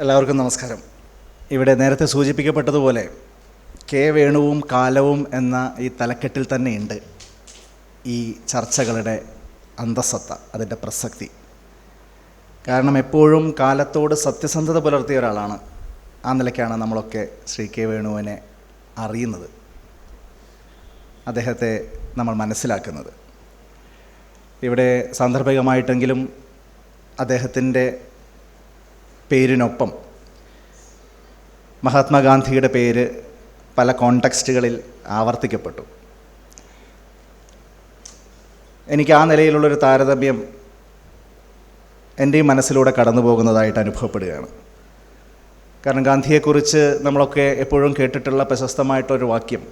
എല്ലാവർക്കും നമസ്കാരം. ഇവിടെ നേരത്തെ സൂചിപ്പിക്കപ്പെട്ടതുപോലെ കെ വേണുവും കാലവും എന്ന ഈ തലക്കെട്ടിൽ തന്നെയുണ്ട് ഈ ചർച്ചകളുടെ അന്തസത്ത അതിന്റെ പ്രസക്തി. കാരണം എപ്പോഴും കാലത്തോട് സത്യസന്ധത പുലർത്തിയ ഒരാളാണ് ആ നിലയ്ക്കാണ് നമ്മളൊക്കെ ശ്രീ കെ വേണുവിനെ അറിയുന്നത്. അദ്ദേഹത്തെ നമ്മൾ മനസ്സിലാക്കുന്നത്. ഇവിടെ സാന്ദർഭികമായിട്ടെങ്കിലും അദ്ദേഹത്തിന്റെ പേരിനൊപ്പം. മഹാത്മാഗാന്ധിയുടെ പേര് പല കോണ്ടക്സ്റ്റുകളിൽ ആവർത്തിക്കപ്പെട്ടു. എനിക്ക് ആ നിലയിലുള്ളൊരു താരതമ്യം എന്റെയും മനസ്സിലൂടെ കടന്നു പോകുന്നതായിട്ട് അനുഭവപ്പെടുകയാണ്. കാരണം ഗാന്ധിയെക്കുറിച്ച് നമ്മളൊക്കെ എപ്പോഴും കേട്ടിട്ടുള്ള പ്രശസ്തമായിട്ടൊരു വാക്യം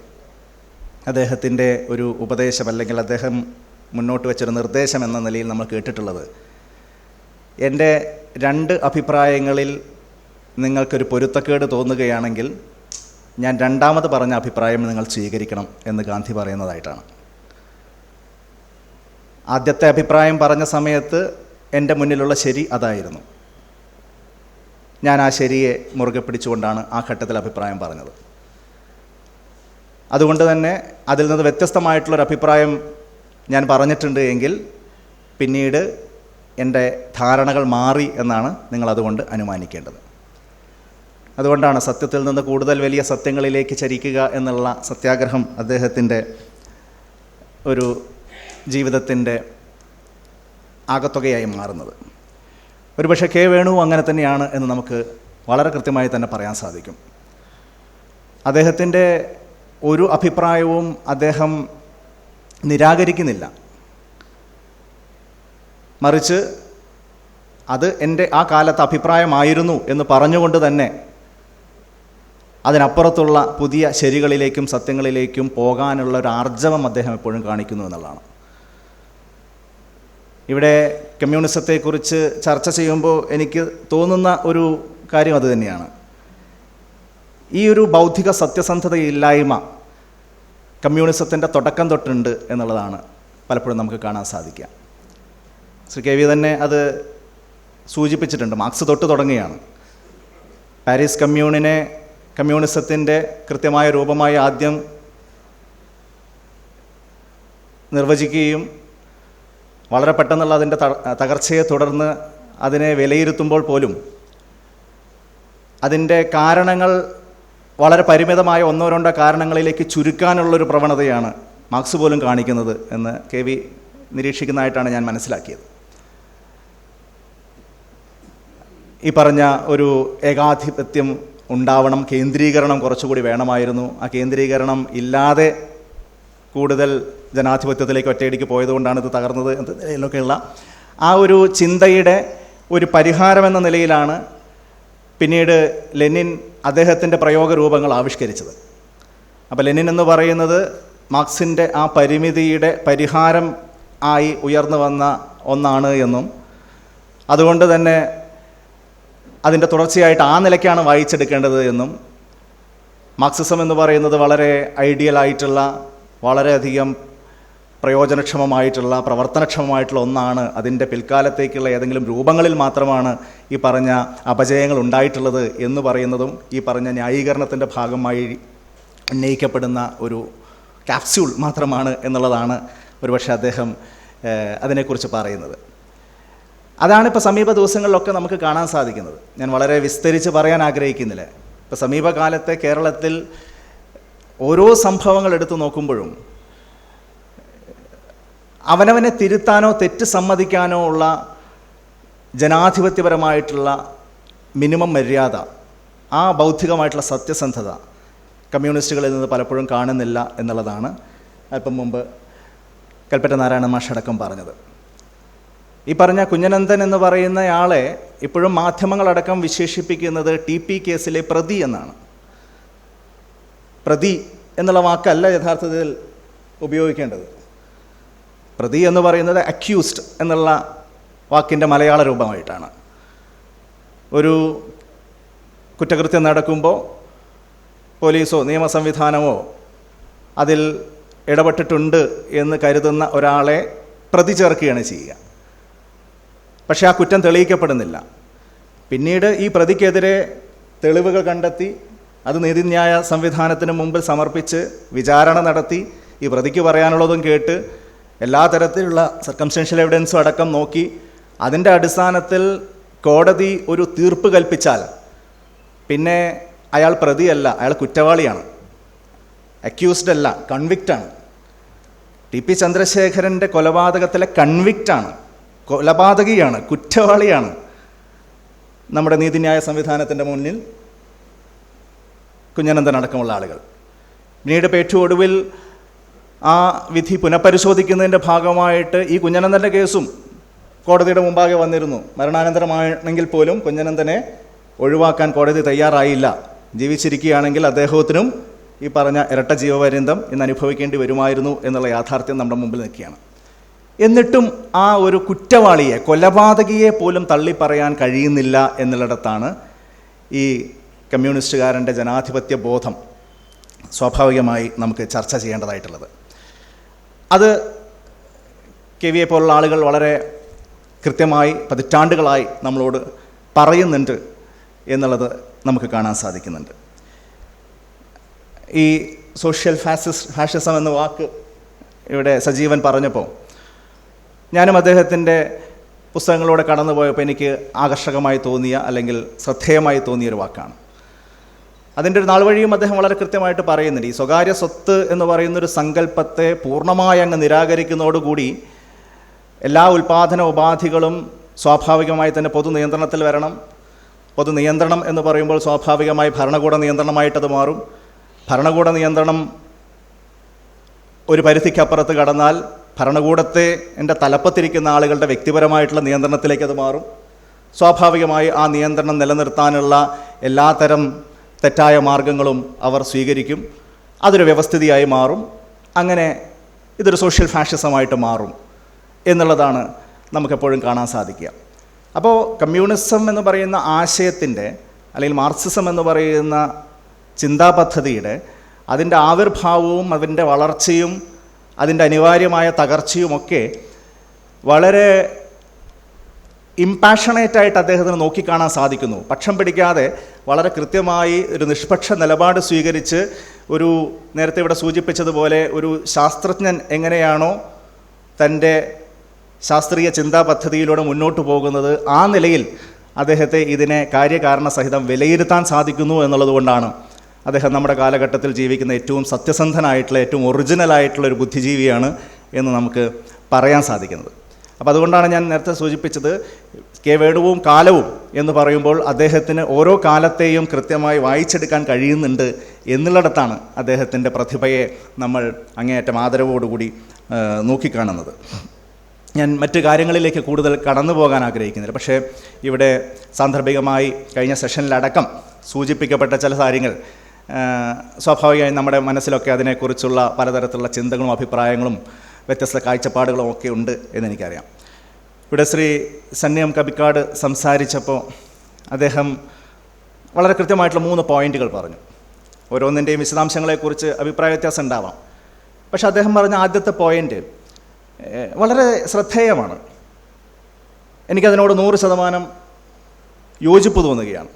അദ്ദേഹത്തിന്റെ ഒരു ഉപദേശം അല്ലെങ്കിൽ അദ്ദേഹം മുന്നോട്ട് വെച്ചൊരു നിർദ്ദേശം എന്ന നിലയിൽ നമ്മൾ കേട്ടിട്ടുള്ളത് എന്റെ രണ്ട് അഭിപ്രായങ്ങളിൽ നിങ്ങൾക്കൊരു പൊരുത്തക്കേട് തോന്നുകയാണെങ്കിൽ ഞാൻ രണ്ടാമത് പറഞ്ഞ അഭിപ്രായം നിങ്ങൾ സ്വീകരിക്കണം എന്ന് ഗാന്ധി പറയുന്നതായിട്ടാണ്. ആദ്യത്തെ അഭിപ്രായം പറഞ്ഞ സമയത്ത് എന്റെ മുന്നിലുള്ള ശരി അതായിരുന്നു. ഞാൻ ആ ശരിയെ മുറുകെ പിടിച്ചുകൊണ്ടാണ് ആ ഘട്ടത്തിൽ അഭിപ്രായം പറഞ്ഞത്. അതുകൊണ്ട് തന്നെ അതിൽ നിന്ന് വ്യത്യസ്തമായിട്ടുള്ളൊരു അഭിപ്രായം ഞാൻ പറഞ്ഞിട്ടുണ്ട് എങ്കിൽ പിന്നീട് എന്റെ ധാരണകൾ മാറി എന്നാണ് നിങ്ങൾ അതുകൊണ്ട് അനുമാനിക്കേണ്ടത്. അതുകൊണ്ടാണ് സത്യത്തിൽ നിന്ന് കൂടുതൽ വലിയ സത്യങ്ങളിലേക്ക് ചരിക്കുക എന്നുള്ള സത്യാഗ്രഹം അദ്ദേഹത്തിന്റെ ഒരു ജീവിതത്തിന്റെ ആകത്തുകയായി മാറുന്നത്. ഒരുപക്ഷെ കെ വേണു അങ്ങനെ തന്നെയാണ് എന്ന് നമുക്ക് വളരെ കൃത്യമായി തന്നെ പറയാൻ സാധിക്കും. അദ്ദേഹത്തിന്റെ ഒരു അഭിപ്രായവും അദ്ദേഹം നിരാകരിക്കുന്നില്ല. മറിച്ച് അത് എന്റെ ആ കാലത്ത് അഭിപ്രായമായിരുന്നു എന്ന് പറഞ്ഞുകൊണ്ട് തന്നെ അതിനപ്പുറത്തുള്ള പുതിയ ശരികളിലേക്കും സത്യങ്ങളിലേക്കും പോകാനുള്ള ഒരു ആർജവം അദ്ദേഹം എപ്പോഴും കാണിക്കുന്നു എന്നുള്ളതാണ്. ഇവിടെ കമ്മ്യൂണിസത്തെക്കുറിച്ച് ചർച്ച ചെയ്യുമ്പോൾ എനിക്ക് തോന്നുന്ന ഒരു കാര്യം അതുതന്നെയാണ് ഈ ഒരു ബൗദ്ധിക സത്യസന്ധതയില്ലായ്മ കമ്മ്യൂണിസത്തിന്റെ തുടക്കം തൊട്ടുണ്ട് എന്നുള്ളതാണ് പലപ്പോഴും നമുക്ക് കാണാൻ സാധിക്കുക. ശ്രീ കെ വി തന്നെ അത് സൂചിപ്പിച്ചിട്ടുണ്ട്. മാർക്സ് തൊട്ട് തുടങ്ങുകയാണ്. പാരീസ് കമ്മ്യൂണിനെ കമ്മ്യൂണിസത്തിന്റെ കൃത്യമായ രൂപമായി ആദ്യം നിർവചിക്കുകയും വളരെ പെട്ടെന്നുള്ള അതിന്റെ തകർച്ചയെ തുടർന്ന് അതിനെ വിലയിരുത്തുമ്പോൾ പോലും അതിന്റെ കാരണങ്ങൾ വളരെ പരിമിതമായ ഒന്നോ രണ്ടോ കാരണങ്ങളിലേക്ക് ചുരുക്കാനുള്ളൊരു പ്രവണതയാണ് മാർക്സ് പോലും കാണിക്കുന്നത് എന്ന് കെ വി നിരീക്ഷിക്കുന്നതായിട്ടാണ് ഞാൻ മനസ്സിലാക്കിയത്. ഈ പറഞ്ഞ ഒരു ഏകാധിപത്യം ഉണ്ടാവണം കേന്ദ്രീകരണം കുറച്ചുകൂടി വേണമായിരുന്നു. ആ കേന്ദ്രീകരണം ഇല്ലാതെ കൂടുതൽ ജനാധിപത്യത്തിലേക്ക് ഒറ്റയടിക്ക് പോയതുകൊണ്ടാണ് ഇത് തകർന്നത് എന്ന നിലയിലൊക്കെയുള്ള ആ ഒരു ചിന്തയുടെ ഒരു പരിഹാരമെന്ന നിലയിലാണ് പിന്നീട് ലെനിൻ അദ്ദേഹത്തിന്റെ പ്രയോഗ രൂപങ്ങൾ ആവിഷ്കരിച്ചത്. അപ്പോൾ ലെനിൻ എന്ന് പറയുന്നത് മാർക്സിന്റെ ആ പരിമിതിയുടെ പരിഹാരം ആയി ഉയർന്നു വന്ന ഒന്നാണ് എന്നും. അതുകൊണ്ട് തന്നെ അതിന്റെ തുടർച്ചയായിട്ട് ആ നിലയ്ക്കാണ് വായിച്ചെടുക്കേണ്ടത് എന്നും മാർക്സിസം എന്ന് പറയുന്നത് വളരെ ഐഡിയൽ ആയിട്ടുള്ള വളരെയധികം പ്രയോജനക്ഷമമായിട്ടുള്ള പ്രവർത്തനക്ഷമമായിട്ടുള്ള ഒന്നാണ്. അതിന്റെ പിൽക്കാലത്തേക്കുള്ള ഏതെങ്കിലും രൂപങ്ങളിൽ മാത്രമാണ് ഈ പറഞ്ഞ അപജയങ്ങൾ ഉണ്ടായിട്ടുള്ളത് എന്ന് പറയുന്നതും ഈ പറഞ്ഞ ന്യായീകരണത്തിന്റെ ഭാഗമായി ഉന്നയിക്കപ്പെടുന്ന ഒരു ക്യാപ്സ്യൂൾ മാത്രമാണ് എന്നുള്ളതാണ് ഒരുപക്ഷെ അദ്ദേഹം അതിനെക്കുറിച്ച് പറയുന്നത്. അതാണ് ഇപ്പോൾ സമീപ ദിവസങ്ങളിലൊക്കെ നമുക്ക് കാണാൻ സാധിക്കുന്നത്. ഞാൻ വളരെ വിസ്തരിച്ച് പറയാൻ ആഗ്രഹിക്കുന്നില്ല. ഇപ്പോൾ സമീപകാലത്തെ കേരളത്തിൽ ഓരോ സംഭവങ്ങൾ എടുത്തു നോക്കുമ്പോഴും അവനവനെ തിരുത്താനോ തെറ്റ് സമ്മതിക്കാനോ ഉള്ള ജനാധിപത്യപരമായിട്ടുള്ള മിനിമം മര്യാദ ആ ബൗദ്ധികമായിട്ടുള്ള സത്യസന്ധത കമ്മ്യൂണിസ്റ്റുകളിൽ നിന്ന് പലപ്പോഴും കാണുന്നില്ല എന്നുള്ളതാണ് അല്പം മുമ്പ് കൽപ്പറ്റ നാരായണ മാഷടക്കം പറഞ്ഞത്. ഈ പറഞ്ഞ കുഞ്ഞനന്ദൻ എന്ന് പറയുന്നയാളെ ഇപ്പോഴും മാധ്യമങ്ങളടക്കം വിശേഷിപ്പിക്കുന്നത് ടി പി കേസിലെ പ്രതി എന്നാണ്. പ്രതി എന്നുള്ള വാക്കല്ല യഥാർത്ഥത്തിൽ ഉപയോഗിക്കേണ്ടത്. പ്രതി എന്ന് പറയുന്നത് അക്യൂസ്ഡ് എന്നുള്ള വാക്കിന്റെ മലയാള രൂപമായിട്ടാണ്. ഒരു കുറ്റകൃത്യം നടക്കുമ്പോൾ പോലീസോ നിയമസംവിധാനമോ അതിൽ ഇടപെട്ടിട്ടുണ്ട് എന്ന് കരുതുന്ന ഒരാളെ പ്രതി ചേർക്കുകയാണ് ചെയ്യുക. പക്ഷേ ആ കുറ്റം തെളിയിക്കപ്പെടുന്നില്ല. പിന്നീട് ഈ പ്രതിക്കെതിരെ തെളിവുകൾ കണ്ടെത്തി അത് നീതിന്യായ സംവിധാനത്തിന് മുമ്പിൽ സമർപ്പിച്ച് വിചാരണ നടത്തി ഈ പ്രതിക്ക് പറയാനുള്ളതും കേട്ട് എല്ലാ തരത്തിലുള്ള സർക്കംസ്റ്റൻഷ്യൽ എവിഡൻസും അടക്കം നോക്കി അതിന്റെ അടിസ്ഥാനത്തിൽ കോടതി ഒരു തീർപ്പ് കൽപ്പിച്ചാൽ പിന്നെ അയാൾ പ്രതിയല്ല അയാൾ കുറ്റവാളിയാണ് അക്യൂസ്ഡ് അല്ല കൺവിക്റ്റാണ് ടി പി ചന്ദ്രശേഖരന്റെ കൊലപാതകത്തിലെ കൺവിക്റ്റാണ് കൊലപാതകിയാണ് കുറ്റവാളിയാണ് നമ്മുടെ നീതിന്യായ സംവിധാനത്തിന്റെ മുന്നിൽ കുഞ്ഞനന്ദൻ അടക്കമുള്ള ആളുകൾ. പിന്നീട് പേറ്റു ഒടുവിൽ ആ വിധി പുനഃപരിശോധിക്കുന്നതിന്റെ ഭാഗമായിട്ട് ഈ കുഞ്ഞനന്ദന്റെ കേസും കോടതിയുടെ മുമ്പാകെ വന്നിരുന്നു. മരണാനന്തരമാണെങ്കിൽ പോലും കുഞ്ഞനന്ദനെ ഒഴിവാക്കാൻ കോടതി തയ്യാറായില്ല. ജീവിച്ചിരിക്കുകയാണെങ്കിൽ അദ്ദേഹത്തിനും ഈ പറഞ്ഞ ഇരട്ട ജീവപര്യന്തം ഇന്ന് അനുഭവിക്കേണ്ടി വരുമായിരുന്നു എന്നുള്ള യാഥാർത്ഥ്യം നമ്മുടെ മുമ്പിൽ നിൽക്കുകയാണ്. എന്നിട്ടും ആ ഒരു കുറ്റവാളിയെ കൊലപാതകിയെ പോലും തള്ളി പറയാൻ കഴിയുന്നില്ല എന്നുള്ളിടത്താണ് ഈ കമ്മ്യൂണിസ്റ്റുകാരന്റെ ജനാധിപത്യ ബോധം സ്വാഭാവികമായി നമുക്ക് ചർച്ച ചെയ്യേണ്ടതായിട്ടുള്ളത്. അത് കെ വിയെ പോലുള്ള ആളുകൾ വളരെ കൃത്യമായി പതിറ്റാണ്ടുകളായി നമ്മളോട് പറയുന്നുണ്ട് എന്നുള്ളത് നമുക്ക് കാണാൻ സാധിക്കുന്നുണ്ട്. ഈ സോഷ്യൽ ഫാസിസ് ഫാഷിസം എന്ന വാക്ക് ഇവിടെ സജീവൻ പറഞ്ഞപ്പോൾ ഞാനും അദ്ദേഹത്തിന്റെ പുസ്തകങ്ങളിലൂടെ കടന്നുപോയപ്പോൾ എനിക്ക് ആകർഷകമായി തോന്നിയ അല്ലെങ്കിൽ ശ്രദ്ധേയമായി തോന്നിയ ഒരു വാക്കാണ്. അതിന്റെ ഒരു നാൾ വഴിയും അദ്ദേഹം വളരെ കൃത്യമായിട്ട് പറയുന്നുണ്ട് ഈ സ്വകാര്യ സ്വത്ത് എന്ന് പറയുന്നൊരു സങ്കല്പത്തെ പൂർണമായി അങ്ങ് നിരാകരിക്കുന്നതോടുകൂടി എല്ലാ ഉൽപാദന ഉപാധികളും സ്വാഭാവികമായി തന്നെ പൊതു നിയന്ത്രണത്തിൽ വരണം. പൊതു നിയന്ത്രണം എന്ന് പറയുമ്പോൾ സ്വാഭാവികമായി ഭരണകൂട നിയന്ത്രണമായിട്ടത് മാറും. ഭരണകൂട നിയന്ത്രണം ഒരു പരിധിക്കപ്പുറത്ത് കടന്നാൽ ഭരണകൂടത്തെ എന്റെ തലപ്പത്തിരിക്കുന്ന ആളുകളുടെ വ്യക്തിപരമായിട്ടുള്ള നിയന്ത്രണത്തിലേക്ക് അത് മാറും. സ്വാഭാവികമായി ആ നിയന്ത്രണം നിലനിർത്താനുള്ള എല്ലാത്തരം തെറ്റായ മാർഗങ്ങളും അവർ സ്വീകരിക്കും. അതൊരു വ്യവസ്ഥിതിയായി മാറും. അങ്ങനെ ഇതൊരു സോഷ്യൽ ഫാഷിസമായിട്ട് മാറും എന്നുള്ളതാണ് നമുക്കെപ്പോഴും കാണാൻ സാധിക്കുക. അപ്പോൾ കമ്മ്യൂണിസം എന്ന് പറയുന്ന ആശയത്തിന്റെ അല്ലെങ്കിൽ മാർക്സിസം എന്ന് പറയുന്ന ചിന്താ പദ്ധതിയുടെ അതിന്റെ ആവിർഭാവവും അതിന്റെ വളർച്ചയും അതിന്റെ അനിവാര്യമായ തകർച്ചയുമൊക്കെ വളരെ ഇമ്പാഷണേറ്റായിട്ട് അദ്ദേഹത്തിന് നോക്കിക്കാണാൻ സാധിക്കുന്നു. പക്ഷം പിടിക്കാതെ വളരെ കൃത്യമായി ഒരു നിഷ്പക്ഷ നിലപാട് സ്വീകരിച്ച് ഒരു നേരത്തെ ഇവിടെ സൂചിപ്പിച്ചതുപോലെ ഒരു ശാസ്ത്രജ്ഞൻ എങ്ങനെയാണോ തന്റെ ശാസ്ത്രീയ ചിന്താ പദ്ധതിയിലൂടെ മുന്നോട്ട് പോകുന്നത് ആ നിലയിൽ അദ്ദേഹത്തെ ഇതിനെ കാര്യകാരണ സഹിതം വിലയിരുത്താൻ സാധിക്കുന്നു എന്നുള്ളതുകൊണ്ടാണ് അദ്ദേഹം നമ്മുടെ കാലഘട്ടത്തിൽ ജീവിക്കുന്ന ഏറ്റവും സത്യസന്ധനായിട്ടുള്ള ഏറ്റവും ഒറിജിനലായിട്ടുള്ള ഒരു ബുദ്ധിജീവിയാണ് എന്ന് നമുക്ക് പറയാൻ സാധിക്കുന്നത്. അപ്പോൾ അതുകൊണ്ടാണ് ഞാൻ നേരത്തെ സൂചിപ്പിച്ചത് കെ വേണുവും കാലവും എന്ന് പറയുമ്പോൾ അദ്ദേഹത്തിന് ഓരോ കാലത്തെയും കൃത്യമായി വായിച്ചെടുക്കാൻ കഴിയുന്നുണ്ട് എന്നുള്ളിടത്താണ് അദ്ദേഹത്തിന്റെ പ്രതിഭയെ നമ്മൾ അങ്ങേയറ്റം ആദരവോടുകൂടി നോക്കിക്കാണുന്നത്. ഞാൻ മറ്റ് കാര്യങ്ങളിലേക്ക് കൂടുതൽ കടന്നു പോകാൻ ആഗ്രഹിക്കുന്നില്ല. പക്ഷേ ഇവിടെ സാന്ദർഭികമായി കഴിഞ്ഞ സെഷനിലടക്കം സൂചിപ്പിക്കപ്പെട്ട ചില കാര്യങ്ങൾ സ്വാഭാവികമായും നമ്മുടെ മനസ്സിലൊക്കെ അതിനെക്കുറിച്ചുള്ള പലതരത്തിലുള്ള ചിന്തകളും അഭിപ്രായങ്ങളും വ്യത്യസ്ത കാഴ്ചപ്പാടുകളും ഒക്കെ ഉണ്ട് എന്നെനിക്കറിയാം. ഇവിടെ ശ്രീ സന്യം കബിക്കാട് സംസാരിച്ചപ്പോൾ അദ്ദേഹം വളരെ കൃത്യമായിട്ടുള്ള മൂന്ന് പോയിന്റുകൾ പറഞ്ഞു. ഓരോന്നിന്റെയും വിശദാംശങ്ങളെക്കുറിച്ച് അഭിപ്രായ വ്യത്യാസം ഉണ്ടാവാം. പക്ഷെ അദ്ദേഹം പറഞ്ഞ ആദ്യത്തെ പോയിന്റ് വളരെ ശ്രദ്ധേയമാണ്. എനിക്കതിനോട് നൂറ് ശതമാനം യോജിപ്പ് തോന്നുകയാണ്.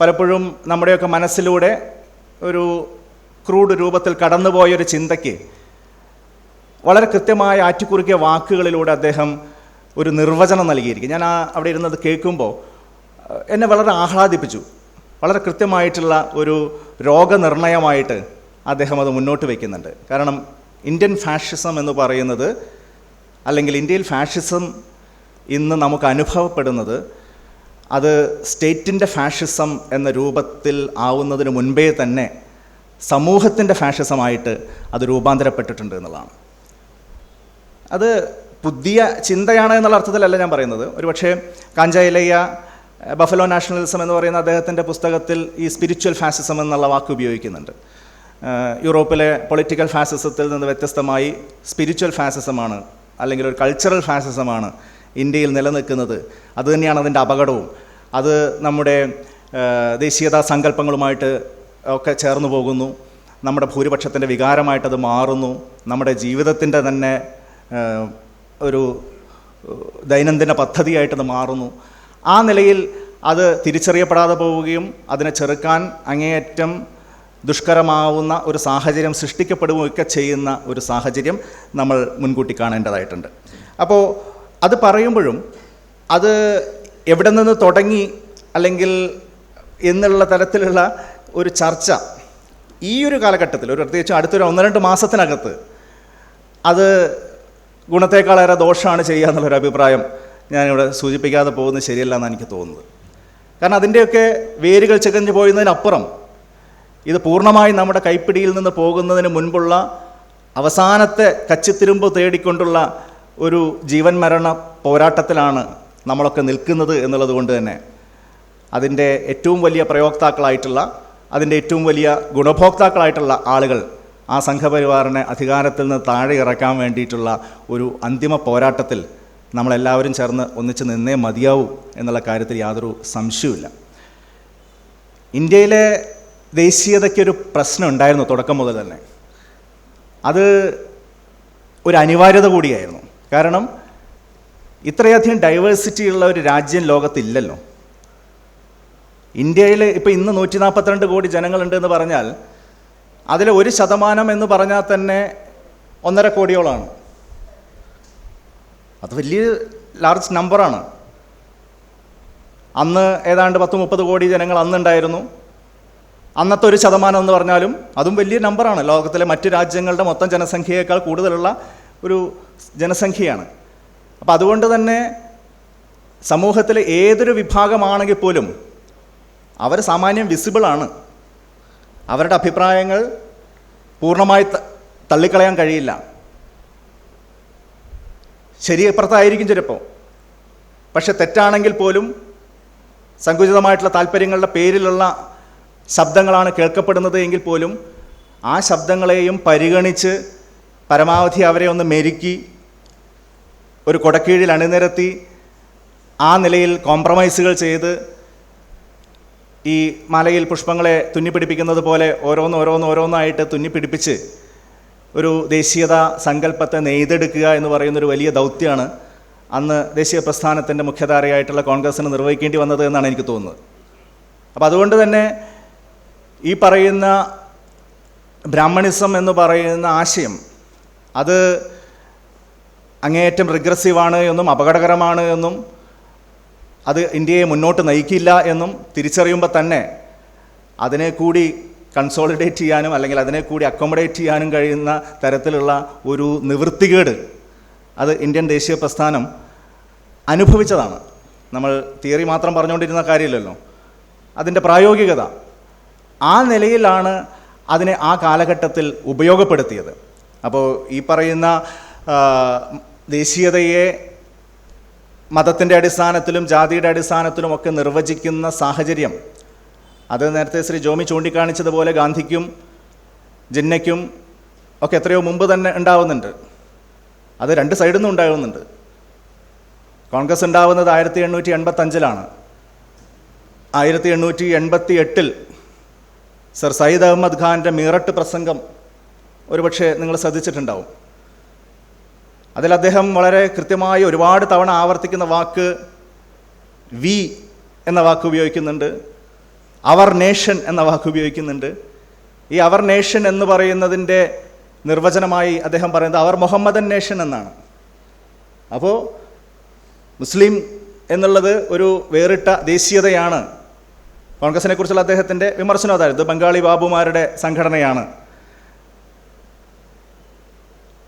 പലപ്പോഴും നമ്മുടെയൊക്കെ മനസ്സിലൂടെ ഒരു ക്രൂഡ് രൂപത്തിൽ കടന്നുപോയൊരു ചിന്തയ്ക്ക് വളരെ കൃത്യമായ ആറ്റിക്കുറുക്കിയ വാക്കുകളിലൂടെ അദ്ദേഹം ഒരു നിർവചനം നൽകിയിരിക്കും ഞാൻ ആ അവിടെ ഇരുന്നത് കേൾക്കുമ്പോൾ എന്നെ വളരെ ആഹ്ലാദിപ്പിച്ചു. വളരെ കൃത്യമായിട്ടുള്ള ഒരു രോഗനിർണയമായിട്ട് അദ്ദേഹം അത് മുന്നോട്ട് വയ്ക്കുന്നുണ്ട്. കാരണം ഇന്ത്യൻ ഫാഷിസം എന്ന് പറയുന്നത് അല്ലെങ്കിൽ ഇന്ത്യയിൽ ഫാഷിസം ഇന്ന് നമുക്ക് അനുഭവപ്പെടുന്നത് അത് സ്റ്റേറ്റിന്റെ ഫാഷിസം എന്ന രൂപത്തിൽ ആവുന്നതിന് മുൻപേ തന്നെ സമൂഹത്തിന്റെ ഫാഷിസമായിട്ട് അത് രൂപാന്തരപ്പെട്ടിട്ടുണ്ട് എന്നുള്ളതാണ്. അത് പുതിയ ചിന്തയാണ് എന്നുള്ള അർത്ഥത്തിലല്ല ഞാൻ പറയുന്നത്. ഒരുപക്ഷെ കാഞ്ചയിലയ്യ ബഫലോ നാഷണലിസം എന്ന് പറയുന്ന അദ്ദേഹത്തിന്റെ പുസ്തകത്തിൽ ഈ സ്പിരിച്വൽ ഫാസിസം എന്നുള്ള വാക്ക് ഉപയോഗിക്കുന്നുണ്ട്. യൂറോപ്പിലെ പൊളിറ്റിക്കൽ ഫാസിസത്തിൽ നിന്ന് വ്യത്യസ്തമായി സ്പിരിച്വൽ ഫാസിസമാണ് അല്ലെങ്കിൽ ഒരു കൾച്ചറൽ ഫാസിസമാണ് ഇന്ത്യയിൽ നിലനിൽക്കുന്നത്. അതുതന്നെയാണ് അതിന്റെ അപകടവും. അത് നമ്മുടെ ദേശീയതാ സങ്കല്പങ്ങളുമായിട്ട് ഒക്കെ ചേർന്ന് പോകുന്നു. നമ്മുടെ ഭൂരിപക്ഷത്തിന്റെ വികാരമായിട്ടത് മാറുന്നു. നമ്മുടെ ജീവിതത്തിന്റെ തന്നെ ഒരു ദൈനംദിന പദ്ധതിയായിട്ടത് മാറുന്നു. ആ നിലയിൽ അത് തിരിച്ചറിയപ്പെടാതെ പോവുകയും അതിനെ ചെറുക്കാൻ അങ്ങേയറ്റം ദുഷ്കരമാവുന്ന ഒരു സാഹചര്യം സൃഷ്ടിക്കപ്പെടുകയൊക്കെ ചെയ്യുന്ന ഒരു സാഹചര്യം നമ്മൾ മുൻകൂട്ടി കാണേണ്ടതായിട്ടുണ്ട്. അപ്പോൾ അത് പറയുമ്പോഴും അത് എവിടെ നിന്ന് തുടങ്ങി അല്ലെങ്കിൽ എന്നുള്ള തരത്തിലുള്ള ഒരു ചർച്ച ഈ ഒരു കാലഘട്ടത്തിൽ ഒരു പ്രത്യേകിച്ച് അടുത്തൊരു ഒന്ന് രണ്ട് മാസത്തിനകത്ത് അത് ഗുണത്തേക്കാളേറെ ദോഷമാണ് ചെയ്യുക എന്നുള്ളൊരു അഭിപ്രായം ഞാനിവിടെ സൂചിപ്പിക്കാതെ പോകുന്നത് ശരിയല്ല എന്നാണ് എനിക്ക് തോന്നുന്നത്. കാരണം അതിന്റെയൊക്കെ വേരുകൾ ചികഞ്ഞു പോയതിനപ്പുറം ഇത് പൂർണമായി നമ്മുടെ കൈപ്പിടിയിൽ നിന്ന് പോകുന്നതിന് മുൻപുള്ള അവസാനത്തെ കച്ചിത്തിരുമ്പ് തേടിക്കൊണ്ടുള്ള ഒരു ജീവൻ മരണ പോരാട്ടത്തിലാണ് നമ്മളൊക്കെ നിൽക്കുന്നത് എന്നുള്ളത് കൊണ്ട് തന്നെ അതിന്റെ ഏറ്റവും വലിയ പ്രയോക്താക്കളായിട്ടുള്ള അതിന്റെ ഏറ്റവും വലിയ ഗുണഭോക്താക്കളായിട്ടുള്ള ആളുകൾ ആ സംഘപരിവാറിനെ അധികാരത്തിൽ നിന്ന് താഴെ ഇറക്കാൻ വേണ്ടിയിട്ടുള്ള ഒരു അന്തിമ പോരാട്ടത്തിൽ നമ്മളെല്ലാവരും ചേർന്ന് ഒന്നിച്ച് നിന്നേ മതിയാവൂ എന്നുള്ള കാര്യത്തിൽ യാതൊരു സംശയവുമില്ല. ഇന്ത്യയിലെ ദേശീയതയ്ക്കൊരു പ്രശ്നം ഉണ്ടായിരുന്നു തുടക്കം മുതൽ തന്നെ. അത് ഒരു അനിവാര്യത കൂടിയായിരുന്നു. കാരണം ഇത്രയധികം ഡൈവേഴ്സിറ്റി ഉള്ള ഒരു രാജ്യം ലോകത്തില്ലല്ലോ. ഇന്ത്യയിൽ ഇപ്പോൾ ഇന്ന് നൂറ്റി നാൽപ്പത്തിരണ്ട് കോടി ജനങ്ങളുണ്ട് എന്ന് പറഞ്ഞാൽ അതിൽ ഒരു ശതമാനം എന്ന് പറഞ്ഞാൽ തന്നെ ഒന്നര കോടിയോളാണ്. അത് വലിയ ലാർജ് നമ്പറാണ് അന്ന് ഏതാണ്ട് പത്ത് മുപ്പത് കോടി ജനങ്ങൾ അന്നുണ്ടായിരുന്നു അന്നത്തെ ഒരു ശതമാനം എന്ന് പറഞ്ഞാലും അതും വലിയ നമ്പറാണ് ലോകത്തിലെ മറ്റ് രാജ്യങ്ങളുടെ മൊത്തം ജനസംഖ്യയേക്കാൾ കൂടുതലുള്ള ഒരു ജനസംഖ്യയാണ്. അപ്പം അതുകൊണ്ട് തന്നെ സമൂഹത്തിലെ ഏതൊരു വിഭാഗമാണെങ്കിൽ പോലും അവർ സാമാന്യം വിസിബിളാണ് അവരുടെ അഭിപ്രായങ്ങൾ പൂർണമായി തള്ളിക്കളയാൻ കഴിയില്ല. ശരിയപ്പുറത്തായിരിക്കും ചിലപ്പോൾ. പക്ഷെ തെറ്റാണെങ്കിൽ പോലും സങ്കുചിതമായിട്ടുള്ള താല്പര്യങ്ങളുടെ പേരിലുള്ള ശബ്ദങ്ങളാണ് കേൾക്കപ്പെടുന്നത് എങ്കിൽ പോലും ആ ശബ്ദങ്ങളെയും പരിഗണിച്ച് പരമാവധി അവരെ ഒന്ന് മെരുക്കി ഒരു കൊടക്കീഴിൽ അണിനിരത്തി ആ നിലയിൽ കോംപ്രമൈസുകൾ ചെയ്ത് ഈ മലയിൽ പുഷ്പങ്ങളെ തുന്നിപ്പിടിപ്പിക്കുന്നത് പോലെ ഓരോന്ന് ഓരോന്ന് ഓരോന്നായിട്ട് തുന്നിപ്പിടിപ്പിച്ച് ഒരു ദേശീയത സങ്കല്പത്തെ നെയ്തെടുക്കുക എന്ന് പറയുന്നൊരു വലിയ ദൗത്യമാണ് അന്ന് ദേശീയ പ്രസ്ഥാനത്തിന്റെ മുഖ്യധാരയായിട്ടുള്ള കോൺഗ്രസ്സിന് നിർവഹിക്കേണ്ടി വന്നത് എന്നാണ് എനിക്ക് തോന്നുന്നത്. അപ്പോൾ അതുകൊണ്ട് തന്നെ ഈ പറയുന്ന ബ്രാഹ്മണിസം എന്ന് പറയുന്ന ആശയം അത് അങ്ങേയറ്റം റിഗ്രസീവാണ് എന്നും അപകടകരമാണ് എന്നും അത് ഇന്ത്യയെ മുന്നോട്ട് നയിക്കില്ല എന്നും തിരിച്ചറിയുമ്പോൾ തന്നെ അതിനെ കൂടി കൺസോളിഡേറ്റ് ചെയ്യാനും അല്ലെങ്കിൽ അതിനെ കൂടി അക്കോമഡേറ്റ് ചെയ്യാനും കഴിയുന്ന തരത്തിലുള്ള ഒരു നിവൃത്തികേട് അത് ഇന്ത്യൻ ദേശീയ പ്രസ്ഥാനം അനുഭവിച്ചതാണ്. നമ്മൾ തിയറി മാത്രം പറഞ്ഞുകൊണ്ടിരുന്ന കാര്യമില്ലല്ലോ. അതിന്റെ പ്രായോഗികത ആ നിലയിലാണ് അതിനെ ആ കാലഘട്ടത്തിൽ ഉപയോഗപ്പെടുത്തിയത്. അപ്പോൾ ഈ പറയുന്ന ദേശീയതയെ മതത്തിന്റെ അടിസ്ഥാനത്തിലും ജാതിയുടെ അടിസ്ഥാനത്തിലും ഒക്കെ നിർവചിക്കുന്ന സാഹചര്യം. അത് നേരത്തെ ശ്രീ ജോമി ചൂണ്ടിക്കാണിച്ചതുപോലെ ഗാന്ധിക്കും ജിന്നയ്ക്കും ഒക്കെ എത്രയോ മുമ്പ് തന്നെ ഉണ്ടാവുന്നുണ്ട്. അത് രണ്ട് സൈഡിൽ നിന്നും ഉണ്ടാകുന്നുണ്ട് കോൺഗ്രസ് ഉണ്ടാവുന്നത് ആയിരത്തി എണ്ണൂറ്റി എൺപത്തഞ്ചിലാണ് ആയിരത്തി എണ്ണൂറ്റി എൺപത്തി എട്ടിൽ സർ സയ്യിദ് അഹമ്മദ് ഖാന്റെ മീററ്റ് പ്രസംഗം ഒരുപക്ഷെ നിങ്ങൾ ശ്രദ്ധിച്ചിട്ടുണ്ടാവും. അതിൽ അദ്ദേഹം വളരെ കൃത്യമായി ഒരുപാട് തവണ ആവർത്തിക്കുന്ന വാക്ക് വി എന്ന വാക്ക് ഉപയോഗിക്കുന്നുണ്ട്. അവർ നേഷൻ എന്ന വാക്ക് ഉപയോഗിക്കുന്നുണ്ട്. ഈ അവർ നേഷൻ എന്ന് പറയുന്നതിന്റെ നിർവചനമായി അദ്ദേഹം പറയുന്നത് അവർ മുഹമ്മദൻ നേഷൻ എന്നാണ്. അപ്പോൾ മുസ്ലിം എന്നുള്ളത് ഒരു വേറിട്ട ദേശീയതയാണ്. കോൺഗ്രസിനെ കുറിച്ചുള്ള അദ്ദേഹത്തിന്റെ വിമർശനം അതായത് ബംഗാളി ബാബുമാരുടെ സംഘടനയാണ്.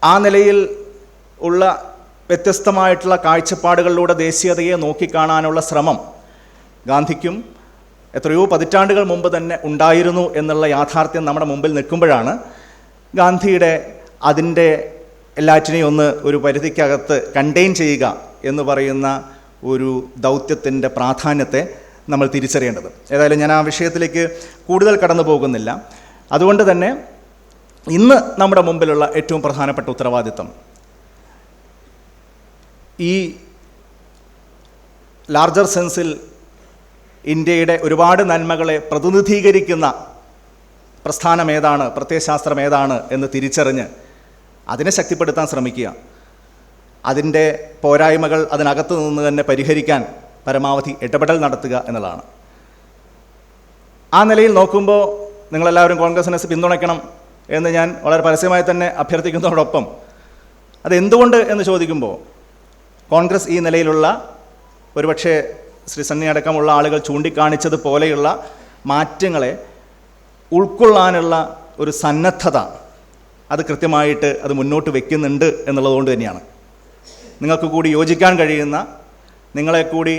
ആ നിലയിൽ ഉള്ള വ്യത്യസ്തമായിട്ടുള്ള കാഴ്ചപ്പാടുകളിലൂടെ ദേശീയതയെ നോക്കിക്കാണാനുള്ള ശ്രമം ഗാന്ധിക്കും എത്രയോ പതിറ്റാണ്ടുകൾ മുമ്പ് തന്നെ ഉണ്ടായിരുന്നു എന്നുള്ള യാഥാർത്ഥ്യം നമ്മുടെ മുമ്പിൽ നിൽക്കുമ്പോഴാണ് ഗാന്ധിയുടെ അതിന്റെ എല്ലാറ്റിനെയും ഒന്ന് ഒരു പരിധിക്കകത്ത് കണ്ടെയ്ൻ ചെയ്യുക എന്ന് പറയുന്ന ഒരു ദൗത്യത്തിന്റെ പ്രാധാന്യത്തെ നമ്മൾ തിരിച്ചറിയേണ്ടത്. ഏതായാലും ഞാൻ ആ വിഷയത്തിലേക്ക് കൂടുതൽ കടന്നു പോകുന്നില്ല അതുകൊണ്ട് തന്നെ ഇന്ന് നമ്മുടെ മുമ്പിലുള്ള ഏറ്റവും പ്രധാനപ്പെട്ട ഉത്തരവാദിത്തം ഈ ലാർജർ സെൻസിൽ ഇന്ത്യയുടെ ഒരുപാട് നന്മകളെ പ്രതിനിധീകരിക്കുന്ന പ്രസ്ഥാനം ഏതാണ് പ്രത്യയശാസ്ത്രം ഏതാണ് എന്ന് തിരിച്ചറിഞ്ഞ് അതിനെ ശക്തിപ്പെടുത്താൻ ശ്രമിക്കുക. അതിന്റെ പോരായ്മകൾ അതിനകത്ത് നിന്ന് തന്നെ പരിഹരിക്കാൻ പരമാവധി ഇടപെടൽ നടത്തുക എന്നുള്ളതാണ്. ആ നിലയിൽ നോക്കുമ്പോൾ നിങ്ങളെല്ലാവരും കോൺഗ്രസിനെ പിന്തുണയ്ക്കണം. എന്ന് ഞാൻ വളരെ പരസ്യമായി തന്നെ അഭ്യർത്ഥിക്കുന്നതോടൊപ്പം. അതെന്തുകൊണ്ട് എന്ന് ചോദിക്കുമ്പോൾ കോൺഗ്രസ് ഈ നിലയിലുള്ള ഒരുപക്ഷെ ശ്രീ സണ്ണി അടക്കമുള്ള ആളുകൾ ചൂണ്ടിക്കാണിച്ചത് പോലെയുള്ള മാറ്റങ്ങളെ ഉൾക്കൊള്ളാനുള്ള ഒരു സന്നദ്ധത അത് കൃത്യമായിട്ട് അത് മുന്നോട്ട് വെക്കുന്നുണ്ട് എന്നുള്ളതുകൊണ്ട് തന്നെയാണ്. നിങ്ങൾക്ക് കൂടി യോജിക്കാൻ കഴിയുന്ന നിങ്ങളെ കൂടി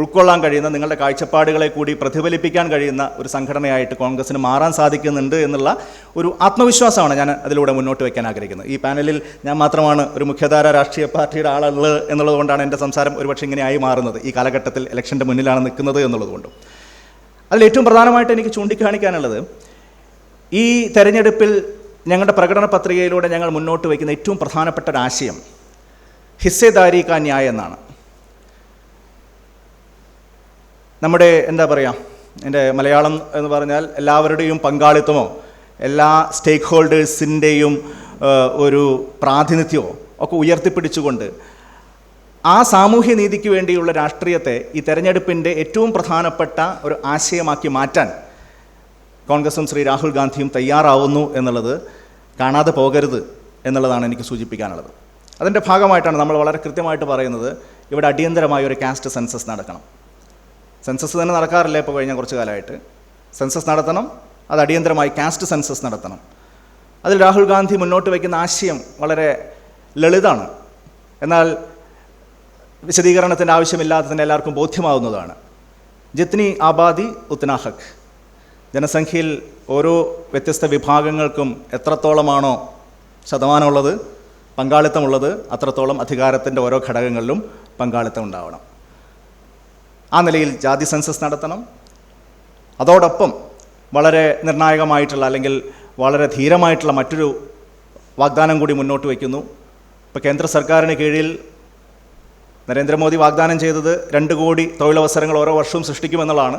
ഉൾക്കൊള്ളാൻ കഴിയുന്ന നിങ്ങളുടെ കാഴ്ചപ്പാടുകളെ കൂടി പ്രതിഫലിപ്പിക്കാൻ കഴിയുന്ന ഒരു സംഘടനയായിട്ട് കോൺഗ്രസ്സിന് മാറാൻ സാധിക്കുന്നുണ്ട് എന്നുള്ള ഒരു ആത്മവിശ്വാസമാണ് ഞാൻ അതിലൂടെ മുന്നോട്ട് വയ്ക്കാൻ ആഗ്രഹിക്കുന്നത്. ഈ പാനലിൽ ഞാൻ മാത്രമാണ് ഒരു മുഖ്യധാര രാഷ്ട്രീയ പാർട്ടിയുടെ ആളുള്ളത് എന്നുള്ളതുകൊണ്ടാണ് എന്റെ സംസാരം ഒരുപക്ഷെ ഇങ്ങനെയായി മാറുന്നത്. ഈ കാലഘട്ടത്തിൽ ഇലക്ഷന്റെ മുന്നിലാണ് നിൽക്കുന്നത് എന്നുള്ളതുകൊണ്ടും അതിൽ ഏറ്റവും പ്രധാനമായിട്ട് എനിക്ക് ചൂണ്ടിക്കാണിക്കാനുള്ളത് ഈ തെരഞ്ഞെടുപ്പിൽ ഞങ്ങളുടെ പ്രകടന പത്രികയിലൂടെ ഞങ്ങൾ മുന്നോട്ട് വയ്ക്കുന്ന ഏറ്റവും പ്രധാനപ്പെട്ട ഒരു ആശയം ഹിസ്സേദാരി കാ ന്യായ എന്നാണ്. നമ്മുടെ എന്താ പറയുക എന്റെ മലയാളം എന്ന് പറഞ്ഞാൽ എല്ലാവരുടെയും പങ്കാളിത്തമോ എല്ലാ സ്റ്റേക്ക് ഹോൾഡേഴ്സിന്റെയും ഒരു പ്രാതിനിധ്യമോ ഒക്കെ ഉയർത്തിപ്പിടിച്ചുകൊണ്ട് ആ സാമൂഹ്യ നീതിക്ക് വേണ്ടിയുള്ള രാഷ്ട്രീയത്തെ ഈ തെരഞ്ഞെടുപ്പിന്റെ ഏറ്റവും പ്രധാനപ്പെട്ട ഒരു ആശയമാക്കി മാറ്റാൻ കോൺഗ്രസും ശ്രീ രാഹുൽ ഗാന്ധിയും തയ്യാറാവുന്നു എന്നുള്ളത് കാണാതെ പോകരുത് എന്നുള്ളതാണ് എനിക്ക് സൂചിപ്പിക്കാനുള്ളത്. അതിന്റെ ഭാഗമായിട്ടാണ് നമ്മൾ വളരെ കൃത്യമായിട്ട് പറയുന്നത് ഇവിടെ അടിയന്തരമായ ഒരു കാസ്റ്റ് സെൻസസ് നടക്കണം. സെൻസസ് തന്നെ നടക്കാറില്ല ഇപ്പോൾ കഴിഞ്ഞ കുറച്ച് കാലമായിട്ട്. സെൻസസ് നടത്തണം അത് അടിയന്തരമായി കാസ്റ്റ് സെൻസസ് നടത്തണം. അതിൽ രാഹുൽ ഗാന്ധി മുന്നോട്ട് വയ്ക്കുന്ന ആശയം വളരെ ലളിതാണ്. എന്നാൽ വിശദീകരണത്തിന്റെ ആവശ്യമില്ലാത്തതിന് എല്ലാവർക്കും ബോധ്യമാവുന്നതാണ്. ജിത്നി ആബാദി ഉത്നാഹക് ജനസംഖ്യയിൽ ഓരോ വ്യത്യസ്ത വിഭാഗങ്ങൾക്കും എത്രത്തോളമാണോ ശതമാനമുള്ളത് പങ്കാളിത്തമുള്ളത് അത്രത്തോളം അധികാരത്തിന്റെ ഓരോ ഘടകങ്ങളിലും പങ്കാളിത്തം ഉണ്ടാവണം. ആ നിലയിൽ ജാതി സെൻസസ് നടത്തണം. അതോടൊപ്പം വളരെ നിർണായകമായിട്ടുള്ള അല്ലെങ്കിൽ വളരെ ധീരമായിട്ടുള്ള മറ്റൊരു വാഗ്ദാനം കൂടി മുന്നോട്ട് വയ്ക്കുന്നു. ഇപ്പോൾ കേന്ദ്ര സർക്കാരിന് കീഴിൽ നരേന്ദ്രമോദി വാഗ്ദാനം ചെയ്തത് രണ്ട് കോടി തൊഴിലവസരങ്ങൾ ഓരോ വർഷവും സൃഷ്ടിക്കുമെന്നുള്ളതാണ്.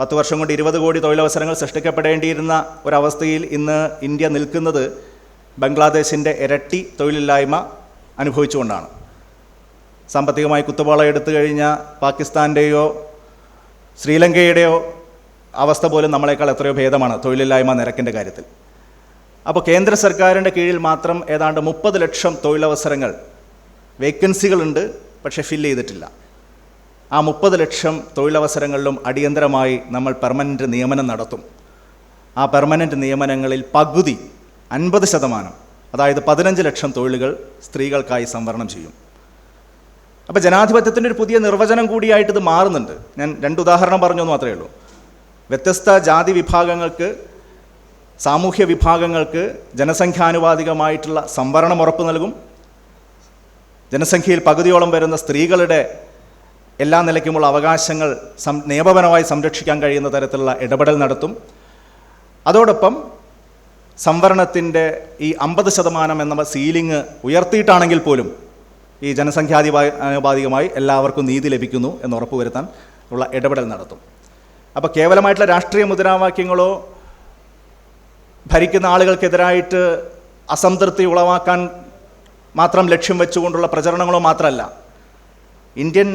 പത്ത് വർഷം കൊണ്ട് ഇരുപത് കോടി തൊഴിലവസരങ്ങൾ സൃഷ്ടിക്കപ്പെടേണ്ടിയിരുന്ന ഒരവസ്ഥയിൽ ഇന്ന് ഇന്ത്യ നിൽക്കുന്നത് ബംഗ്ലാദേശിന്റെ ഇരട്ടി തൊഴിലില്ലായ്മ അനുഭവിച്ചുകൊണ്ടാണ്. സാമ്പത്തികമായി കുത്തുപാള എടുത്തു കഴിഞ്ഞ പാകിസ്ഥാന്റെയോ ശ്രീലങ്കയുടെയോ അവസ്ഥ പോലും നമ്മളെക്കാൾ എത്രയോ ഭേദമാണ് തൊഴിലില്ലായ്മ നിരക്കിന്റെ കാര്യത്തിൽ. അപ്പോൾ കേന്ദ്ര സർക്കാരിന്റെ കീഴിൽ മാത്രം ഏതാണ്ട് മുപ്പത് ലക്ഷം തൊഴിലവസരങ്ങൾ വേക്കൻസികളുണ്ട് പക്ഷേ ഫില്ല് ചെയ്തിട്ടില്ല. ആ മുപ്പത് ലക്ഷം തൊഴിലവസരങ്ങളിലും അടിയന്തരമായി നമ്മൾ പെർമനന്റ് നിയമനം നടത്തും. ആ പെർമനന്റ് നിയമനങ്ങളിൽ പകുതി അൻപത് ശതമാനം അതായത് പതിനഞ്ച് ലക്ഷം തൊഴിലുകൾ സ്ത്രീകൾക്കായി സംവരണം ചെയ്യും. അപ്പോൾ ജനാധിപത്യത്തിന്റെ ഒരു പുതിയ നിർവചനം കൂടിയായിട്ട് ഇത് മാറുന്നുണ്ട്. ഞാൻ രണ്ട് ഉദാഹരണം പറഞ്ഞു എന്ന് മാത്രമേ ഉള്ളൂ. വ്യത്യസ്ത ജാതി വിഭാഗങ്ങൾക്ക് സാമൂഹ്യ വിഭാഗങ്ങൾക്ക് ജനസംഖ്യാനുപാതികമായിട്ടുള്ള സംവരണം ഉറപ്പ് നൽകും. ജനസംഖ്യയിൽ പകുതിയോളം വരുന്ന സ്ത്രീകളുടെ എല്ലാ നിലയ്ക്കുമുള്ള അവകാശങ്ങൾ സം നിയമപരമായി സംരക്ഷിക്കാൻ കഴിയുന്ന തരത്തിലുള്ള ഇടപെടൽ നടത്തും. അതോടൊപ്പം സംവരണത്തിന്റെ ഈ അമ്പത് ശതമാനം എന്ന സീലിംഗ് ഉയർത്തിയിട്ടാണെങ്കിൽ പോലും ഈ ജനസംഖ്യാധിപാ ആനുപാതികമായി എല്ലാവർക്കും നീതി ലഭിക്കുന്നു എന്ന് ഉറപ്പുവരുത്താൻ ഉള്ള ഇടപെടൽ നടത്തും. അപ്പോൾ കേവലമായിട്ടുള്ള രാഷ്ട്രീയ മുദ്രാവാക്യങ്ങളോ ഭരിക്കുന്ന ആളുകൾക്കെതിരായിട്ട് അസംതൃപ്തി ഉളവാക്കാൻ മാത്രം ലക്ഷ്യം വെച്ചുകൊണ്ടുള്ള പ്രചരണങ്ങളോ മാത്രമല്ല ഇന്ത്യൻ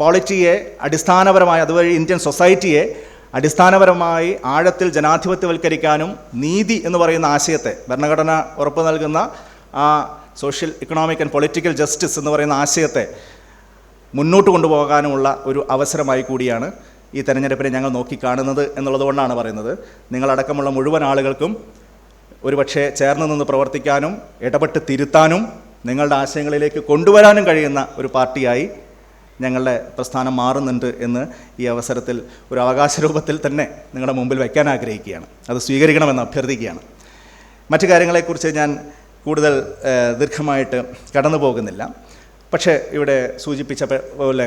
പോളിറ്റിയെ അടിസ്ഥാനപരമായി അതുവഴി ഇന്ത്യൻ സൊസൈറ്റിയെ അടിസ്ഥാനപരമായി ആഴത്തിൽ ജനാധിപത്യവൽക്കരിക്കാനും നീതി എന്ന് പറയുന്ന ആശയത്തെ ഭരണഘടന ഉറപ്പ് നൽകുന്ന ആ social economic and political justice എന്ന് പറയുന്ന ആശയത്തെ മുന്നോട്ട് കൊണ്ടുപോകാനുമുള്ള ഒരു അവസരമായി കൂടിയാണ് ഈ തെരഞ്ഞെടുപ്പിനെ ഞങ്ങൾ നോക്കിക്കാണുന്നത് എന്നുള്ളതുകൊണ്ടാണ് പറയുന്നത്. നിങ്ങളടക്കമുള്ള മുഴുവൻ ആളുകൾക്കും ഒരുപക്ഷെ ചേർന്ന് നിന്ന് പ്രവർത്തിക്കാനും ഇടപെട്ട് തിരുത്താനും നിങ്ങളുടെ ആശയങ്ങളിലേക്ക് കൊണ്ടുവരാനും കഴിയുന്ന ഒരു പാർട്ടിയായി ഞങ്ങളുടെ പ്രസ്ഥാനം മാറുന്നുണ്ട് എന്ന് ഈ അവസരത്തിൽ ഒരു അവകാശ രൂപത്തിൽ തന്നെ നിങ്ങളുടെ മുമ്പിൽ വയ്ക്കാൻ ആഗ്രഹിക്കുകയാണ്. അത് സ്വീകരിക്കണമെന്ന് അഭ്യർത്ഥിക്കുകയാണ്. മറ്റു കാര്യങ്ങളെക്കുറിച്ച് ഞാൻ കൂടുതൽ ദീർഘമായിട്ട് കടന്നു പോകുന്നില്ല. പക്ഷേ ഇവിടെ സൂചിപ്പിച്ച പോലെ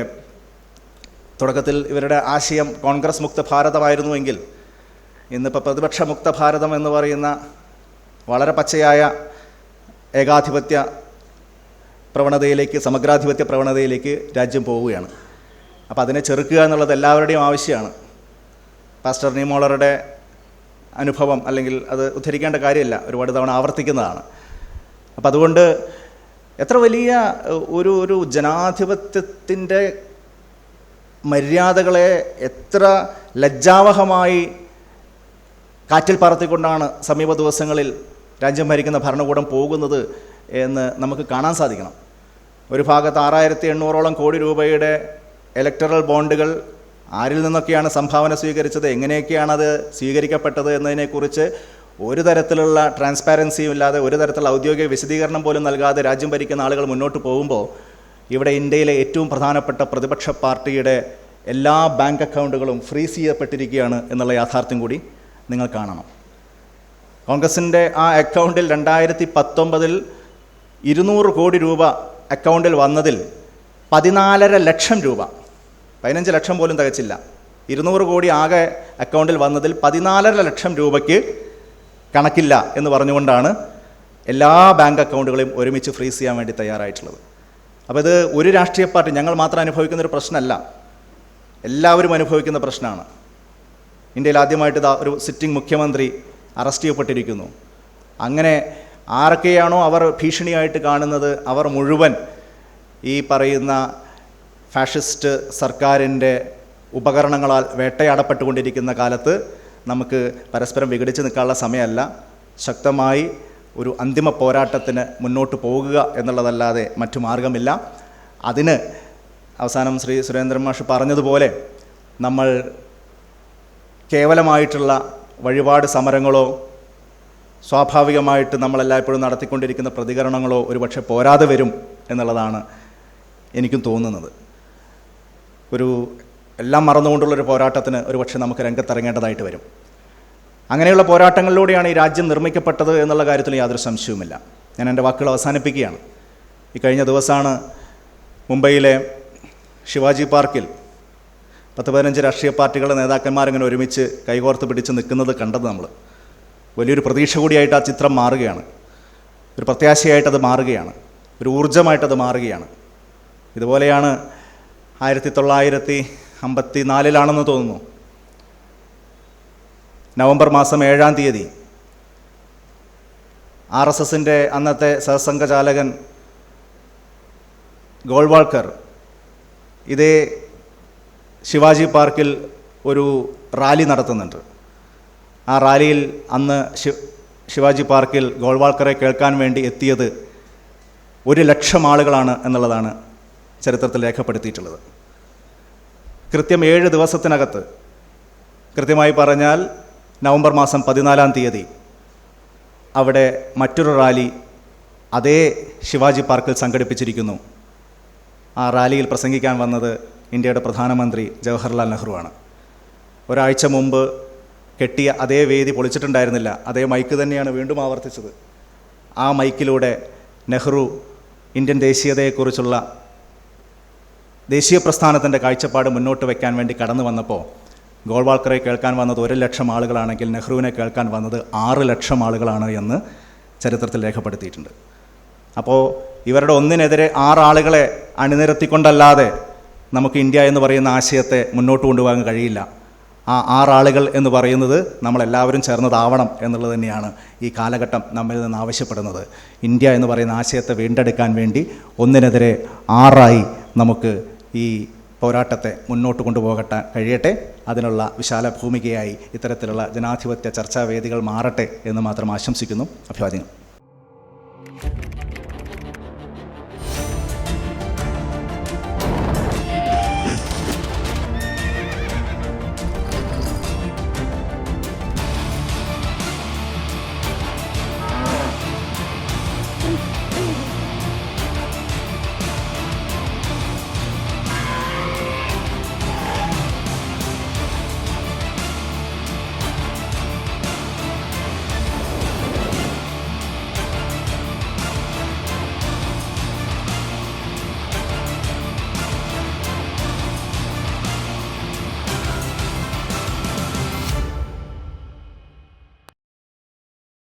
തുടക്കത്തിൽ ഇവരുടെ ആശയം കോൺഗ്രസ് മുക്ത ഭാരതമായിരുന്നുവെങ്കിൽ ഇന്നിപ്പോൾ പ്രതിപക്ഷ മുക്ത ഭാരതം എന്ന് പറയുന്ന വളരെ പച്ചയായ ഏകാധിപത്യ പ്രവണതയിലേക്ക് സമഗ്രാധിപത്യ പ്രവണതയിലേക്ക് രാജ്യം പോവുകയാണ്. അപ്പോൾ അതിനെ ചെറുക്കുക എന്നുള്ളത് എല്ലാവരുടെയും ആവശ്യമാണ്. പാസ്റ്റർ നീമോളറുടെ അനുഭവം അല്ലെങ്കിൽ അത് ഉദ്ധരിക്കേണ്ട കാര്യമില്ല. ഒരുപാട് തവണ ആവർത്തിക്കുന്നതാണ്. അപ്പം അതുകൊണ്ട് എത്ര വലിയ ഒരു ഒരു ജനാധിപത്യത്തിന്റെ മര്യാദകളെ എത്ര ലജ്ജാവഹമായി കാറ്റിൽ പറത്തിക്കൊണ്ടാണ് സമീപ ദിവസങ്ങളിൽ രാജ്യം ഭരിക്കുന്ന ഭരണകൂടം പോകുന്നത് എന്ന് നമുക്ക് കാണാൻ സാധിക്കണം. ഒരു ഭാഗത്ത് ആറായിരത്തി എണ്ണൂറോളം കോടി രൂപയുടെ ഇലക്ടറൽ ബോണ്ടുകൾ ആരിൽ നിന്നൊക്കെയാണ് സംഭാവന സ്വീകരിച്ചത് എങ്ങനെയൊക്കെയാണത് സ്വീകരിക്കപ്പെട്ടത് എന്നതിനെക്കുറിച്ച് ഒരു തരത്തിലുള്ള ട്രാൻസ്പാരൻസിയും ഇല്ലാതെ ഒരു തരത്തിലുള്ള ഔദ്യോഗിക വിശദീകരണം പോലും നൽകാതെ രാജ്യം ഭരിക്കുന്ന ആളുകൾ മുന്നോട്ട് പോകുമ്പോൾ ഇവിടെ ഇന്ത്യയിലെ ഏറ്റവും പ്രധാനപ്പെട്ട പ്രതിപക്ഷ പാർട്ടിയുടെ എല്ലാ ബാങ്ക് അക്കൗണ്ടുകളും ഫ്രീസ് ചെയ്യപ്പെട്ടിരിക്കുകയാണ് എന്നുള്ള യാഥാർത്ഥ്യം കൂടി നിങ്ങൾ കാണണം. കോൺഗ്രസിന്റെ ആ അക്കൗണ്ടിൽ രണ്ടായിരത്തി പത്തൊമ്പതിൽ ഇരുന്നൂറ് കോടി രൂപ അക്കൗണ്ടിൽ വന്നതിൽ പതിനാലര ലക്ഷം രൂപ പതിനഞ്ച് ലക്ഷം പോലും തികച്ചില്ല. ഇരുന്നൂറ് കോടി ആകെ അക്കൗണ്ടിൽ വന്നതിൽ പതിനാലര ലക്ഷം രൂപയ്ക്ക് കണക്കില്ല എന്ന് പറഞ്ഞുകൊണ്ടാണ് എല്ലാ ബാങ്ക് അക്കൗണ്ടുകളെയും ഒരുമിച്ച് ഫ്രീസ് ചെയ്യാൻ വേണ്ടി തയ്യാറായിട്ടുള്ളത്. അപ്പോൾ ഇത് ഒരു രാഷ്ട്രീയ പാർട്ടി ഞങ്ങൾ മാത്രം അനുഭവിക്കുന്ന ഒരു പ്രശ്നമല്ല. എല്ലാവരും അനുഭവിക്കുന്ന പ്രശ്നമാണ്. ഇന്ത്യയിൽ ആദ്യമായിട്ട് ഇതാ ഒരു സിറ്റിംഗ് മുഖ്യമന്ത്രി അറസ്റ്റ് ചെയ്യപ്പെട്ടിരിക്കുന്നു. അങ്ങനെ ആരൊക്കെയാണോ അവർ ഭീഷണിയായിട്ട് കാണുന്നത് അവർ മുഴുവൻ ഈ പറയുന്ന ഫാഷിസ്റ്റ് സർക്കാരിന്റെ ഉപകരണങ്ങളാൽ വേട്ടയാടപ്പെട്ടുകൊണ്ടിരിക്കുന്ന കാലത്ത് നമുക്ക് പരസ്പരം വിഘടിച്ച് നിൽക്കാനുള്ള സമയമല്ല. ശക്തമായി ഒരു അന്തിമ പോരാട്ടത്തിന് മുന്നോട്ട് പോകുക എന്നുള്ളതല്ലാതെ മറ്റു മാർഗമില്ല. അതിന് അവസാനം ശ്രീ സുരേന്ദ്രൻ മാഷ് പറഞ്ഞതുപോലെ നമ്മൾ കേവലമായിട്ടുള്ള വഴിപാട് സമരങ്ങളോ സ്വാഭാവികമായിട്ട് നമ്മളെല്ലായ്പ്പോഴും നടത്തിക്കൊണ്ടിരിക്കുന്ന പ്രതികരണങ്ങളോ ഒരുപക്ഷെ പോരാതെ വരും എന്നുള്ളതാണ് എനിക്കും തോന്നുന്നത്. ഒരു എല്ലാം മറന്നുകൊണ്ടുള്ളൊരു പോരാട്ടത്തിന് ഒരു പക്ഷേ നമുക്ക് രംഗത്തിറങ്ങേണ്ടതായിട്ട് വരും. അങ്ങനെയുള്ള പോരാട്ടങ്ങളിലൂടെയാണ് ഈ രാജ്യം നിർമ്മിക്കപ്പെട്ടത് എന്നുള്ള കാര്യത്തിൽ യാതൊരു സംശയവുമില്ല. ഞാൻ എന്റെ വാക്കുകൾ അവസാനിപ്പിക്കുകയാണ്. ഈ കഴിഞ്ഞ ദിവസമാണ് മുംബൈയിലെ ശിവാജി പാർക്കിൽ പത്ത് പതിനഞ്ച് രാഷ്ട്രീയ പാർട്ടികളുടെ നേതാക്കന്മാരിങ്ങനെ ഒരുമിച്ച് കൈകോർത്ത് പിടിച്ച് നിൽക്കുന്നത് കണ്ടത് നമ്മൾ. വലിയൊരു പ്രതീക്ഷ കൂടിയായിട്ട് ആ ചിത്രം മാറുകയാണ്. ഒരു പ്രത്യാശയായിട്ടത് മാറുകയാണ്. ഒരു ഊർജമായിട്ടത് മാറുകയാണ്. ഇതുപോലെയാണ് ആയിരത്തി തൊള്ളായിരത്തി അമ്പത്തി നാലിലാണെന്ന് തോന്നുന്നു. നവംബർ മാസം ഏഴാം തീയതി ആർ എസ് എസിന്റെ അന്നത്തെ സഹസംഘചാലകൻ ഗോൾവാൾക്കർ ഇതേ ശിവാജി പാർക്കിൽ ഒരു റാലി നടത്തുന്നുണ്ട്. ആ റാലിയിൽ അന്ന് ശിവാജി പാർക്കിൽ ഗോൾവാൾക്കറെ കേൾക്കാൻ വേണ്ടി എത്തിയത് ഒരു ലക്ഷം ആളുകളാണ് എന്നുള്ളതാണ് ചരിത്രത്തിൽ രേഖപ്പെടുത്തിയിട്ടുള്ളത്. കൃത്യം ഏഴ് ദിവസത്തിനകത്ത്. കൃത്യമായി പറഞ്ഞാൽ നവംബർ മാസം പതിനാലാം തീയതി. അവിടെ മറ്റൊരു റാലി അതേ ശിവാജി പാർക്കിൽ സംഘടിപ്പിച്ചിരിക്കുന്നു. ആ റാലിയിൽ പ്രസംഗിക്കാൻ വന്നത് ഇന്ത്യയുടെ പ്രധാനമന്ത്രി ജവഹർലാൽ നെഹ്റുവാണ് ഒരാഴ്ച മുമ്പ് കെട്ടിയ അതേ വേദി പൊളിച്ചിട്ടുണ്ടായിരുന്നില്ല. അതേ മൈക്ക് തന്നെയാണ് വീണ്ടും ആവർത്തിച്ചത്. ആ മൈക്കിലൂടെ നെഹ്റു ഇന്ത്യൻ ദേശീയതയെക്കുറിച്ചുള്ള ദേശീയ പ്രസ്ഥാനത്തിന്റെ കാഴ്ചപ്പാട് മുന്നോട്ട് വയ്ക്കാൻ വേണ്ടി കടന്നു വന്നപ്പോൾ ഗോൾവാൾക്കറെ കേൾക്കാൻ വന്നത് ഒരു ലക്ഷം ആളുകളാണെങ്കിൽ നെഹ്റുവിനെ കേൾക്കാൻ വന്നത് ആറ് ലക്ഷം ആളുകളാണ് എന്ന് ചരിത്രത്തിൽ രേഖപ്പെടുത്തിയിട്ടുണ്ട്. അപ്പോൾ ഇവരുടെ ഒന്നിനെതിരെ ആറാളുകളെ അണിനിരത്തിക്കൊണ്ടല്ലാതെ നമുക്ക് ഇന്ത്യ എന്ന് പറയുന്ന ആശയത്തെ മുന്നോട്ട് കൊണ്ടുപോകാൻ കഴിയില്ല. ആ ആറാളുകൾ എന്ന് പറയുന്നത് നമ്മളെല്ലാവരും ചേർന്നതാവണം എന്നുള്ളത് തന്നെയാണ് ഈ കാലഘട്ടം നമ്മിൽ നിന്ന് ആവശ്യപ്പെടുന്നത്. ഇന്ത്യ എന്ന് പറയുന്ന ആശയത്തെ വീണ്ടെടുക്കാൻ വേണ്ടി ഒന്നിനെതിരെ ആറായി നമുക്ക് ഈ പോരാട്ടത്തെ മുന്നോട്ട് കൊണ്ടുപോകട്ടെ കഴിയട്ടെ. അതിനുള്ള വിശാല ഭൂമികയായി ഇത്തരത്തിലുള്ള ജനാധിപത്യ ചർച്ചാവേദികൾ മാറട്ടെ എന്ന് മാത്രം ആശംസിക്കുന്നു. അഭിവാദ്യങ്ങൾ.